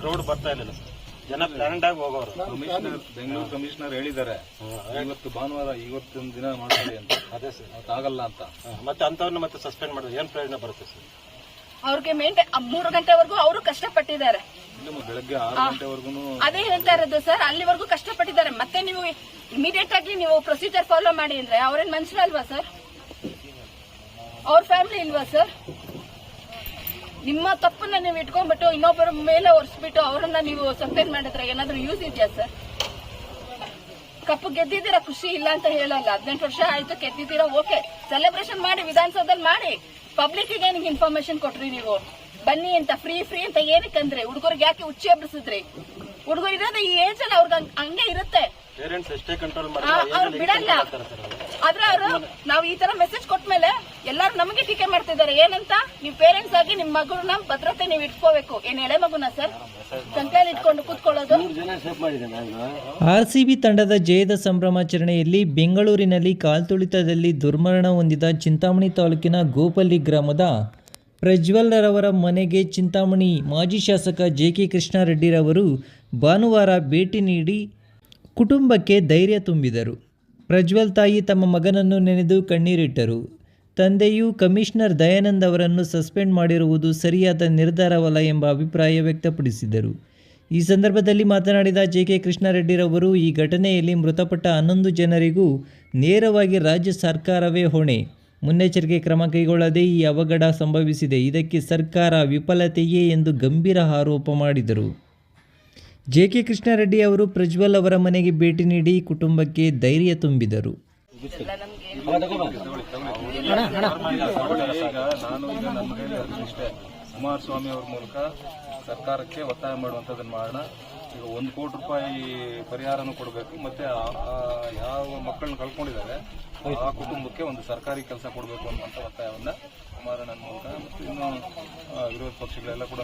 Crowd ಬರ್ತಾ ಇರಲಿಲ್ಲ. ಜನ ಪ್ಲಾಂಡ್ ಆಗಿ ಹೋಗೋರು. ಕಮಿಷನರ್ ಬೆಂಗಳೂರು ಕಮಿಷನರ್ ಹೇಳಿದ್ದಾರೆ. ಇವತ್ತು ಭಾನುವಾರ ಇವತ್ತೊಂದು ದಿನ ಮಾಡ್ತಾರೆ ಅಂತ. ಅದೇ ಸರ್. ಆಗಲ್ಲ ಅಂತ. ಮತ್ತೆ ಅಂತವ್ರನ್ನ ಮತ್ತೆ ಸಸ್ಪೆಂಡ್ ಮಾಡಿದ್ರೆ ಏನ್ ಪ್ರಯೋಜನ ಬರುತ್ತೆ ಸರ್? ಅವ್ರಿಗೆ ಮೇಂಟೈನ್ ಮೂರು ಗಂಟೆವರೆಗೂ ಅವರು ಕಷ್ಟಪಟ್ಟಿದ್ದಾರೆ. ಬೆಳಗ್ಗೆ ಆರು ಗಂಟೆವರೆಗೂ ಅದೇ ಹೇಳ್ತಾ ಇರೋದು ಸರ್ ಅಲ್ಲಿವರೆಗೂ ಕಷ್ಟಪಟ್ಟಿದ್ದಾರೆ. ಮತ್ತೆ ನೀವು ಇಮಿಡಿಯೇಟ್ ಆಗಿ ನೀವು ಪ್ರೊಸೀಜರ್ ಫಾಲೋ ಮಾಡಿ ಅಂದ್ರೆ ಅವ್ರೇನ್ ಮನುಷ್ಯರಲ್ವಾ ಸರ್? ಅವ್ರ ಫ್ಯಾಮಿಲಿ ಇಲ್ವಾ ಸರ್? ನಿಮ್ಮ ತಪ್ಪನ್ನ ನೀವು ಇಟ್ಕೊಂಡ್ಬಿಟ್ಟು ಇನ್ನೊಬ್ಬರ ಮೇಲೆ ಒರೆಸ್ಬಿಟ್ಟು ಅವರನ್ನ ನೀವು ಸಸ್ಪೆಂಡ್ ಮಾಡಿದ್ರೆ ಏನಾದ್ರೂ ಯೂಸ್ ಇದೆಯಾ ಸರ್ ಕಪ್ಪು ಗೆದ್ದಿದ್ದೀರಾ, ಖುಷಿ ಇಲ್ಲ ಅಂತ ಹೇಳಲ್ಲ. ಹದಿನೆಂಟು ವರ್ಷ ಆಯ್ತು, ಗೆದ್ದಿದ್ದೀರಾ ಓಕೆ ಸೆಲೆಬ್ರೇಷನ್ ಮಾಡಿ, ವಿಧಾನಸೌಧದಲ್ಲಿ ಮಾಡಿ. ಪಬ್ಲಿಕ್ಗೆ ಏನಕ್ಕೆ ಇನ್ಫಾರ್ಮೇಶನ್ ಕೊಟ್ರಿ ನೀವು? ಬನ್ನಿ ಅಂತ ಫ್ರೀ ಫ್ರೀ ಅಂತ ಏನಕ್ಕೆ ಅಂದ್ರೆ? ಹುಡುಗರಿಗೆ ಯಾಕೆ ಹುಚ್ಚಿ ಹಬ್ಬಿಸಿದ್ರಿ ಹುಡುಗರು ಇರೋದು ಈ ಏಜ್ ಅಲ್ಲಿ ಅವ್ರಿಗೆ ಹಂಗೆ ಇರುತ್ತೆ. ಪೇರೆಂಟ್ಸ್ ಎಷ್ಟೇ ಕಂಟ್ರೋಲ್ ಆ, ಅವ್ರು ಬಿಡಲ್ಲ. ಆದ್ರೆ ಅವರು ನಾವು ಈ ತರ ಮೆಸೇಜ್ ಕೊಟ್ಮೇಲೆ ಎಲ್ಲಾರು ನಮಗೆ ಟೀಕೆ ಮಾಡ್ತಿದ್ದಾರೆ. ಏನಂತ? ನೀವು ಪೇರೆಂಟ್ಸ್ ಆಗಿ ನಿಮ್ ಮಗುನ ಭದ್ರತೆ ನೀವು ಇಟ್ಕೋಬೇಕು. ಏನ್ ಎಳೆ ಮಗುನ ಸರ್? ಕಂಕಲ್ಲಿ ಇಟ್ಕೊಂಡು ಕೂತ್ಕೊಳ್ಳೋದು. ಆರ್ಸಿಬಿ ತಂಡದ ಜಯದ ಸಂಭ್ರಮಾಚರಣೆಯಲ್ಲಿ ಬೆಂಗಳೂರಿನಲ್ಲಿ ಕಾಲ್ತುಳಿತದಲ್ಲಿ ದುರ್ಮರಣ ಹೊಂದಿದ ಚಿಂತಾಮಣಿ ತಾಲೂಕಿನ ಗೋಪಲ್ಲಿ ಗ್ರಾಮದ ಪ್ರಜ್ವಲ್ರವರ ಮನೆಗೆ ಚಿಂತಾಮಣಿ ಮಾಜಿ ಶಾಸಕ ಜೆ ಕೆ ಕೃಷ್ಣಾರೆಡ್ಡಿರವರು ಭಾನುವಾರ ಭೇಟಿ ನೀಡಿ ಕುಟುಂಬಕ್ಕೆ ಧೈರ್ಯ ತುಂಬಿದರು. ಪ್ರಜ್ವಲ್ ತಾಯಿ ತಮ್ಮ ಮಗನನ್ನು ನೆನೆದು ಕಣ್ಣೀರಿಟ್ಟರು. ತಂದೆಯು ಕಮಿಷನರ್ ದಯಾನಂದ್ ಅವರನ್ನು ಸಸ್ಪೆಂಡ್ ಮಾಡಿರುವುದು ಸರಿಯಾದ ನಿರ್ಧಾರವಲ್ಲ ಎಂಬ ಅಭಿಪ್ರಾಯ ವ್ಯಕ್ತಪಡಿಸಿದರು. ಈ ಸಂದರ್ಭದಲ್ಲಿ ಮಾತನಾಡಿದ ಜೆ ಕೆ ಕೃಷ್ಣಾರೆಡ್ಡಿರವರು, ಈ ಘಟನೆಯಲ್ಲಿ ಮೃತಪಟ್ಟ ಹನ್ನೊಂದು ಜನರಿಗೂ ನೇರವಾಗಿ ರಾಜ್ಯ ಸರ್ಕಾರವೇ ಹೊಣೆ. ಮುನ್ನೆಚ್ಚರಿಕೆ ಕ್ರಮ ಕೈಗೊಳ್ಳದೆ ಈ ಅವಘಡ ಸಂಭವಿಸಿದೆ. ಇದಕ್ಕೆ ಸರ್ಕಾರ ವಿಫಲತೆಯೇ ಎಂದು ಗಂಭೀರ ಆರೋಪ ಮಾಡಿದರು. ಜೆ ಕೆ ಕೃಷ್ಣಾರೆಡ್ಡಿ ಅವರು ಪ್ರಜ್ವಲ್ ಅವರ ಮನೆಗೆ ಭೇಟಿ ನೀಡಿ ಕುಟುಂಬಕ್ಕೆ ಧೈರ್ಯ ತುಂಬಿದರು. ಕುಮಾರಸ್ವಾಮಿ ಅವ್ರ ಮೂಲಕ ಸರ್ಕಾರಕ್ಕೆ ಒತ್ತಾಯ ಮಾಡುವಂಥದ್ದನ್ನು ಮಾಡೋಣ. ಈಗ ಒಂದು ಕೋಟಿ ರೂಪಾಯಿ ಪರಿಹಾರನೂ ಕೊಡಬೇಕು. ಮತ್ತೆ ಯಾವ ಮಕ್ಕಳನ್ನ ಕಳ್ಕೊಂಡಿದ್ದಾರೆ, ಆ ಕುಟುಂಬಕ್ಕೆ ಒಂದು ಸರ್ಕಾರಿ ಕೆಲಸ ಕೊಡಬೇಕು ಅನ್ನುವಂಥ ಒತ್ತಾಯವನ್ನ ಕುಮಾರಣ್ಣನ ಮೂಲಕ ಮತ್ತು ಇನ್ನು ವಿರೋಧ ಪಕ್ಷಗಳೆಲ್ಲ ಕೂಡ